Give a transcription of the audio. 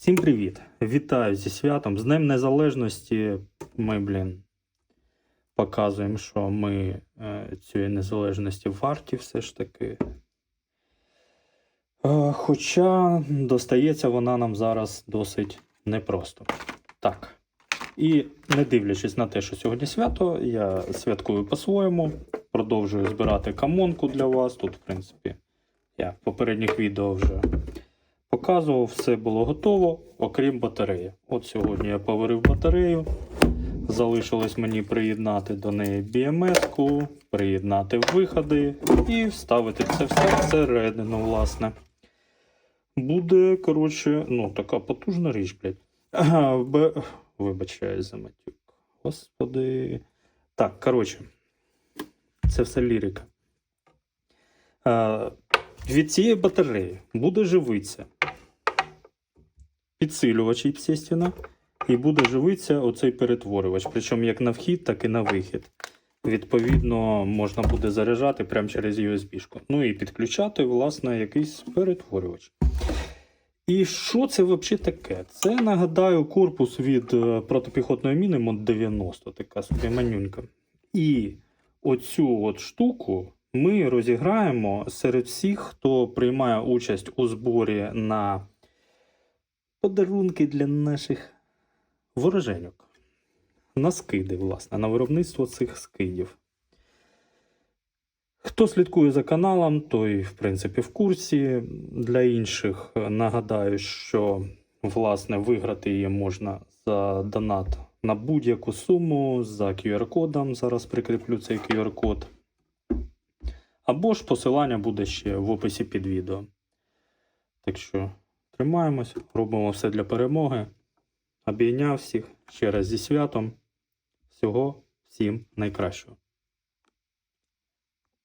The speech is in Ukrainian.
Всім привіт! Вітаю зі святом. З Днем Незалежності ми, блін, показуємо, що ми е, цієї незалежності варті все ж таки. Е, хоча достається вона нам зараз досить непросто. Так. І не дивлячись на те, що сьогодні свято, я святкую по-своєму, продовжую збирати камонку для вас. Тут, в принципі, я в попередніх відео вже показував, все було готово, окрім батареї. От сьогодні я поварив батарею. Залишилось мені приєднати до неї BMS-ку, приєднати виходи і вставити це все всередину, власне. Буде, коротше, ну, така потужна річ, блядь. Б... Вибачаюсь за матюк. Господи. Так, коротше, це все лірика. Від цієї батареї буде живитися підсилювач, естественно, і буде живитися оцей перетворювач. Причому як на вхід, так і на вихід. Відповідно, можна буде заряджати прямо через USB-шку. Ну і підключати, власне, якийсь перетворювач. І що це взагалі таке? Це, нагадаю, корпус від е, протипіхотної міни Мод 90, така собі манюнька. І оцю от штуку ми розіграємо серед всіх, хто приймає участь у зборі на подарунки для наших вороженьок. На скиди, власне, на виробництво цих скидів. Хто слідкує за каналом, той, в принципі, в курсі. Для інших нагадаю, що власне виграти її можна за донат на будь-яку суму за QR-кодом. Зараз прикріплю цей QR-код. Або ж посилання буде ще в описі під відео. Так що тримаємось, робимо все для перемоги. Обійняв всіх ще раз зі святом. Всього всім найкращого.